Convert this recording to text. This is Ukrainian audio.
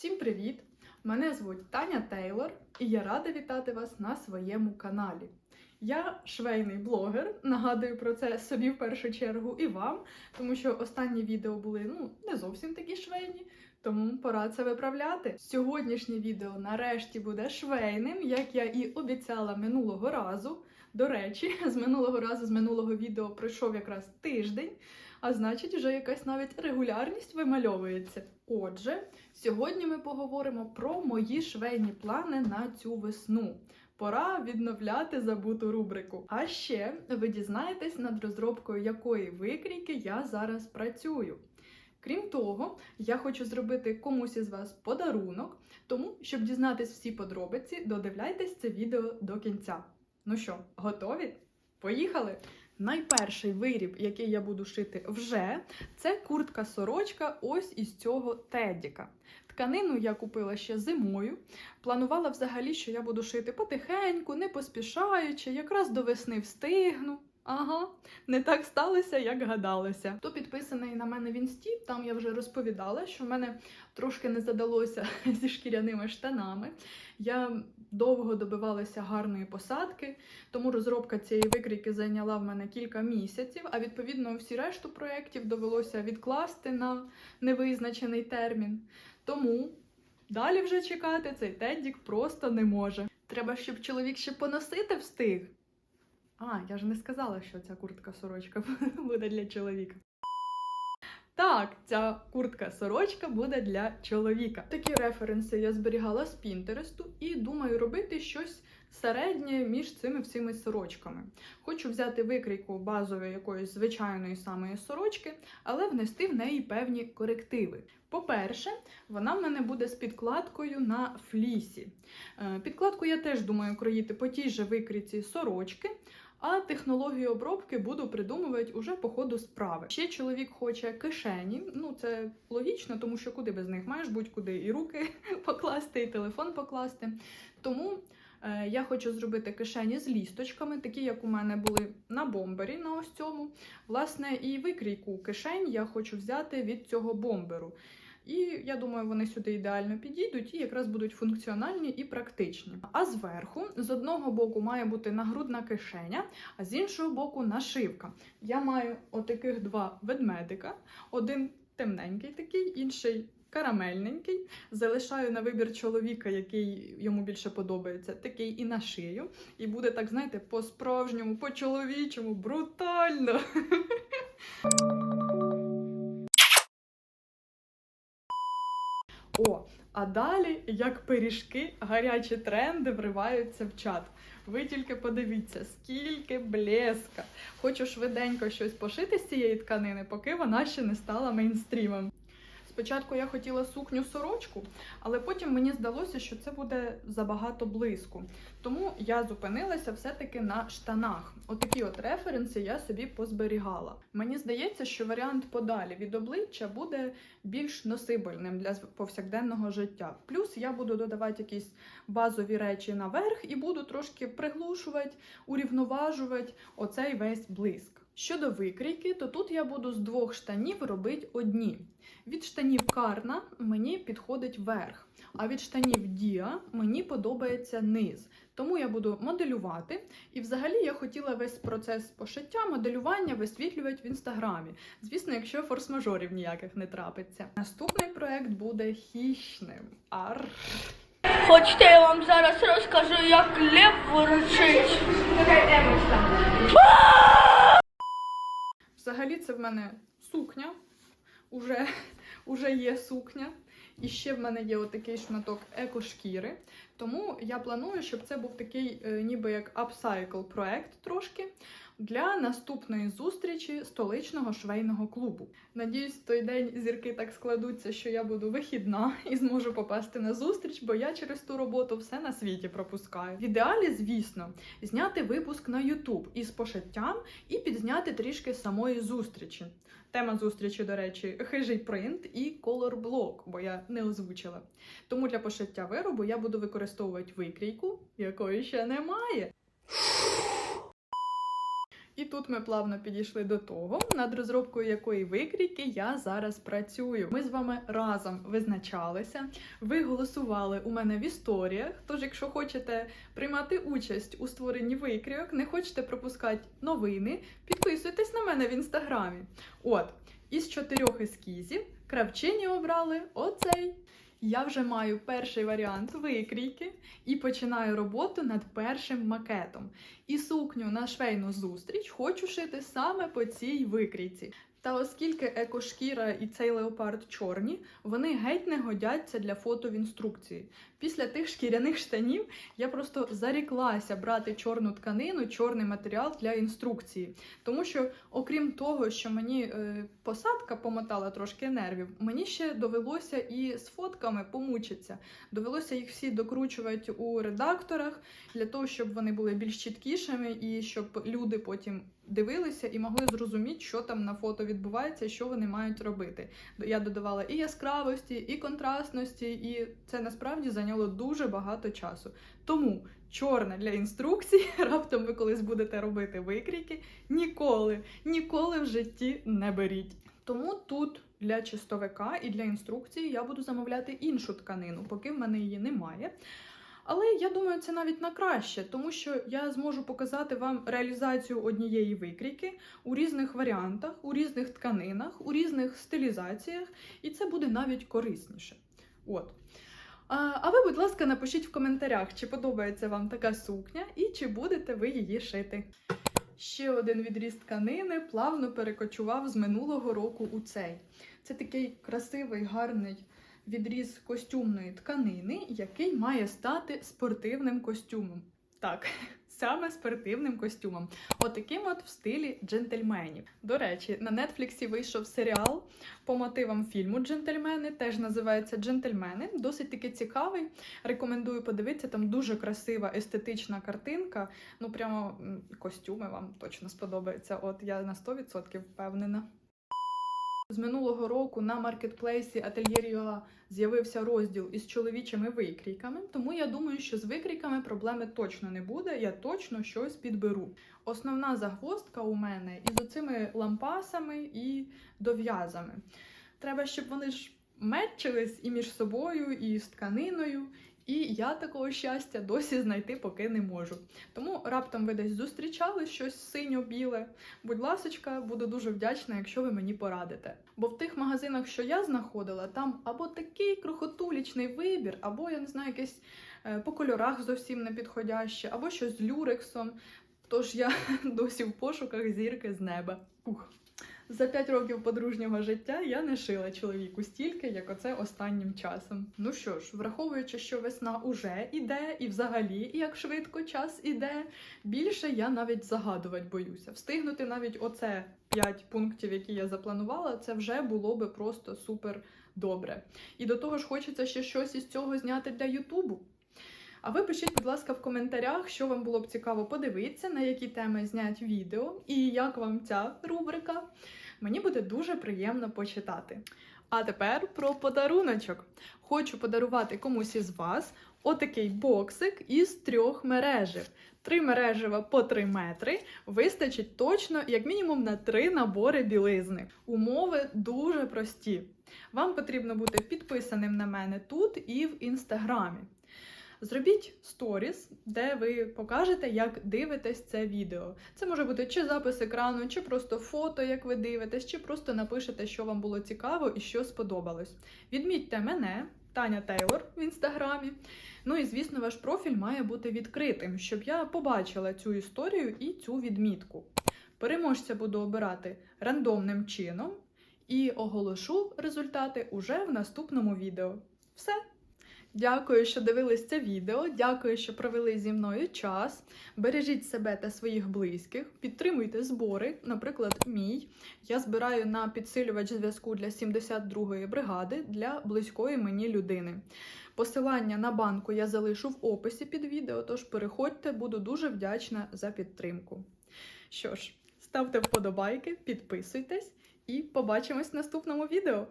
Всім привіт! Мене звуть Таня Тейлор, і я рада вітати вас на своєму каналі. Я швейний блогер, нагадую про це собі в першу чергу і вам, тому що останні відео були ну не зовсім такі швейні, тому пора це виправляти. Сьогоднішнє відео нарешті буде швейним, як я і обіцяла минулого разу. До речі, з минулого разу, з минулого відео пройшов якраз тиждень, а значить, вже якась навіть регулярність вимальовується. Отже, сьогодні ми поговоримо про мої швейні плани на цю весну. Пора відновляти забуту рубрику. А ще ви дізнаєтесь, над розробкою якої викрійки я зараз працюю. Крім того, я хочу зробити комусь із вас подарунок, тому, щоб дізнатись всі подробиці, додивляйтесь це відео до кінця. Ну що, готові? Поїхали! Найперший виріб, який я буду шити вже, це куртка-сорочка ось із цього тедіка. Тканину я купила ще зимою. Планувала взагалі, що я буду шити потихеньку, не поспішаючи, якраз до весни встигну. Ага, не так сталося, як гадалося. Хто підписаний на мене в інсті, там я вже розповідала, що в мене трошки не задалося зі шкіряними штанами. Я довго добивалася гарної посадки, тому розробка цієї викрійки зайняла в мене кілька місяців, а відповідно всі решту проєктів довелося відкласти на невизначений термін. Тому далі вже чекати цей теддік просто не може. Треба, щоб чоловік ще поносити встиг. А, я ж не сказала, що ця куртка-сорочка буде для чоловіка. Так, ця куртка-сорочка буде для чоловіка. Такі референси я зберігала з Пінтересту і думаю робити щось середнє між цими всіми сорочками. Хочу взяти викрійку базової якоїсь звичайної самої сорочки, але внести в неї певні корективи. По-перше, вона в мене буде з підкладкою на флісі. Е, Підкладку я теж думаю кроїти по тій же викрійці сорочки. А технологію обробки буду придумувати уже по ходу справи. Ще чоловік хоче кишені. Ну це логічно, тому що куди без них маєш будь-куди і руки покласти, і телефон покласти. Тому е, я хочу зробити кишені з лісточками, такі як у мене були на бомбері на ось цьому. Власне, і викрійку кишень я хочу взяти від цього бомберу. І я думаю, вони сюди ідеально підійдуть і якраз будуть функціональні і практичні. А зверху, з одного боку, має бути нагрудна кишеня, а з іншого боку нашивка. Я маю отаких два ведмедика: один темненький такий, інший. Карамельненький, залишаю на вибір чоловіка, який йому більше подобається, такий і на шию. І буде так, знаєте, по-справжньому, по-чоловічому, брутально. О, а далі, як пиріжки, гарячі тренди вриваються в чат. Ви тільки подивіться, скільки блеска. Хочу швиденько щось пошити з цієї тканини, поки вона ще не стала мейнстрімом. Спочатку я хотіла сукню сорочку, але потім мені здалося, що це буде забагато блиску. Тому я зупинилася все-таки на штанах. Отакі от референси я собі позберігала. Мені здається, що варіант подалі від обличчя буде більш носибельним для повсякденного життя. Плюс я буду додавати якісь базові речі наверх і буду трошки приглушувати, урівноважувати оцей весь блиск. Щодо викрійки, то тут я буду з двох штанів робити одні. Від штанів карна мені підходить верх, а від штанів діа мені подобається низ. Тому я буду моделювати. І взагалі я хотіла весь процес пошиття, моделювання висвітлювати в інстаграмі. Звісно, якщо форс-мажорів ніяких не трапиться. Наступний проект буде хищним. Ар. Хочете, я вам зараз розкажу, як лев ворочить. Взагалі, це в мене сукня. Уже, уже є сукня. І ще в мене є отакий шматок екошкіри. Тому я планую, щоб це був такий, е, ніби як апсайкл проект трошки для наступної зустрічі столичного швейного клубу. Надіюсь, в той день зірки так складуться, що я буду вихідна і зможу попасти на зустріч, бо я через ту роботу все на світі пропускаю. В ідеалі, звісно, зняти випуск на YouTube із пошиттям і підзняти трішки самої зустрічі. Тема зустрічі, до речі, хижий принт і колорблок, бо я не озвучила. Тому для пошиття виробу я буду використовувати викрійку, якої ще немає. І тут ми плавно підійшли до того, над розробкою якої викрійки я зараз працюю. Ми з вами разом визначалися. Ви голосували у мене в історіях. Тож, якщо хочете приймати участь у створенні викрійок, не хочете пропускати новини, підписуйтесь на мене в інстаграмі. От, із чотирьох ескізів кравчині обрали оцей. Я вже маю перший варіант викрійки і починаю роботу над першим макетом. І сукню на швейну зустріч хочу шити саме по цій викрійці. Та оскільки екошкіра і цей леопард чорні, вони геть не годяться для фото в інструкції. Після тих шкіряних штанів я просто заріклася брати чорну тканину, чорний матеріал для інструкції. Тому що, окрім того, що мені е, посадка помотала трошки нервів, мені ще довелося і з фотками помучитися. Довелося їх всі докручувати у редакторах для того, щоб вони були більш чіткішими і щоб люди потім дивилися і могли зрозуміти, що там на фото відбувається, що вони мають робити. Я додавала і яскравості, і контрастності, і це насправді зайняло дуже багато часу. Тому чорне для інструкцій, раптом ви колись будете робити викрійки, ніколи, ніколи в житті не беріть. Тому тут для чистовика і для інструкції я буду замовляти іншу тканину, поки в мене її немає. Але я думаю, це навіть на краще, тому що я зможу показати вам реалізацію однієї викрійки у різних варіантах, у різних тканинах, у різних стилізаціях, і це буде навіть корисніше. От. А, ви, будь ласка, напишіть в коментарях, чи подобається вам така сукня і чи будете ви її шити. Ще один відріз тканини плавно перекочував з минулого року у цей. Це такий красивий, гарний відріз костюмної тканини, який має стати спортивним костюмом. Так, саме спортивним костюмом. Отаким от в стилі джентльменів. До речі, на Нетфліксі вийшов серіал по мотивам фільму Джентльмени, теж називається Джентльмени. Досить таки цікавий. Рекомендую подивитися. Там дуже красива естетична картинка. Ну, прямо костюми вам точно сподобаються. От я на 100% впевнена. З минулого року на маркетплейсі Atelier.ua з'явився розділ із чоловічими викрійками, тому я думаю, що з викрійками проблеми точно не буде. Я точно щось підберу. Основна загвоздка у мене із оцими лампасами і дов'язами. Треба, щоб вони ж мечились і між собою, і з тканиною. І я такого щастя досі знайти поки не можу. Тому раптом ви десь зустрічали щось синьо-біле. Будь ласочка, буду дуже вдячна, якщо ви мені порадите. Бо в тих магазинах, що я знаходила, там або такий крохотулічний вибір, або я не знаю, якесь е, по кольорах зовсім не підходяще, або щось з люрексом. Тож я досі в пошуках зірки з неба. Ух. За 5 років подружнього життя я не шила чоловіку стільки, як оце останнім часом. Ну що ж, враховуючи, що весна уже іде, і взагалі як швидко час іде, більше я навіть загадувати боюся. Встигнути навіть оце 5 пунктів, які я запланувала, це вже було би просто супер добре. І до того ж, хочеться ще щось із цього зняти для Ютубу. А ви пишіть, будь ласка, в коментарях, що вам було б цікаво подивитися, на які теми знять відео, і як вам ця рубрика. Мені буде дуже приємно почитати. А тепер про подаруночок. Хочу подарувати комусь із вас отакий боксик із трьох мережів. Три мережева по 3 метри вистачить точно, як мінімум, на три набори білизни. Умови дуже прості. Вам потрібно бути підписаним на мене тут і в інстаграмі. Зробіть сторіс, де ви покажете, як дивитесь це відео. Це може бути чи запис екрану, чи просто фото, як ви дивитесь, чи просто напишете, що вам було цікаво і що сподобалось. Відмітьте мене, Таня Тейлор в інстаграмі. Ну і звісно, ваш профіль має бути відкритим, щоб я побачила цю історію і цю відмітку. Переможця буду обирати рандомним чином і оголошу результати уже в наступному відео. Все. Дякую, що дивились це відео. Дякую, що провели зі мною час. Бережіть себе та своїх близьких, підтримуйте збори, наприклад, мій. Я збираю на підсилювач зв'язку для 72-ї бригади для близької мені людини. Посилання на банку я залишу в описі під відео, тож переходьте, буду дуже вдячна за підтримку. Що ж, ставте вподобайки, підписуйтесь і побачимось в наступному відео.